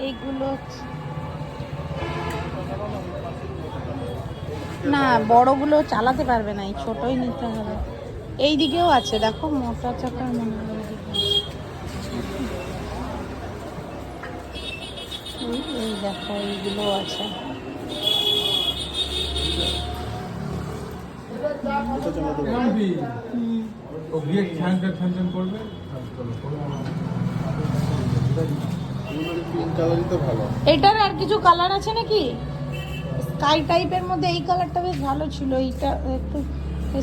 এইগুলো না বড়গুলো চালাতে পারবে না এই ছোটই নিতে হবে। এই দিকেও আছে দেখো মোটা চাকার মনে হয় এই এই দেখো এইগুলো আছে। ও গিয়ে করবে। কালারই তো ভালো। এটার আর কিছু কালার আছে নাকি? স্কাই টাইপের মধ্যে এই কালারটা বেশ ভালো ছিল এইটা একটু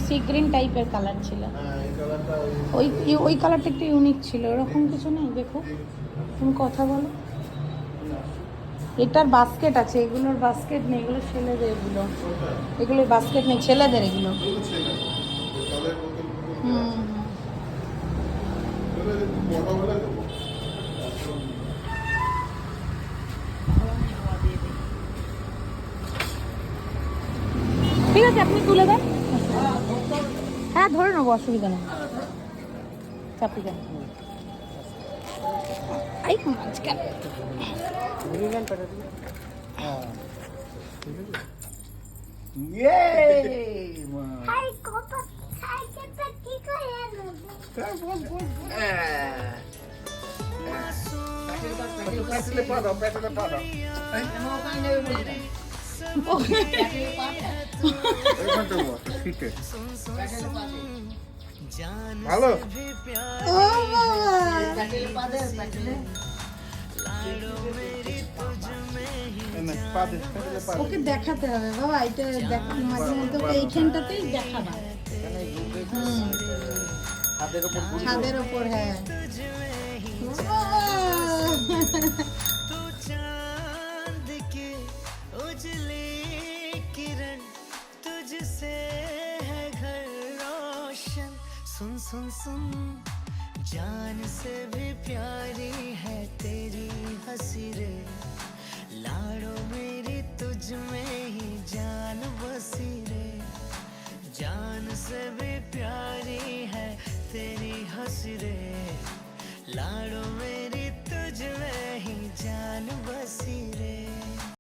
সি গ্রিন টাইপের কালার ছিল। হ্যাঁ এই কালারটা ওই ওই কালারটা একটু ইউনিক ছিল এরকম কিছু নেই দেখো। তুমি কথা বলো। এটার বাস্কেট আছে এগুলোর বাস্কেট নেই এগুলো ছেলেদের এগুলো। এগুলোর বাস্কেট নেই ছেলেদের এগুলো। হুম। ঠিক আছে আপনি তুলে দেন হ্যাঁ ধরে নেব অসুবিধা নেই চাপি দেন আই মাঝখানে পা দাও এইখানটা বস সিটে ভালো ওকে দেখাতে হবে বাবা এটা মাঝে মধ্যে এইখানটাতেই দেখাবা। ছাদের ওপর হ্যাঁ। सुन सुन जान से भी प्यारी है तेरी हसीर। लाड़ो मेरी, तुझ में ही जान बसी रे जान से भी प्यारी है तेरी हँसी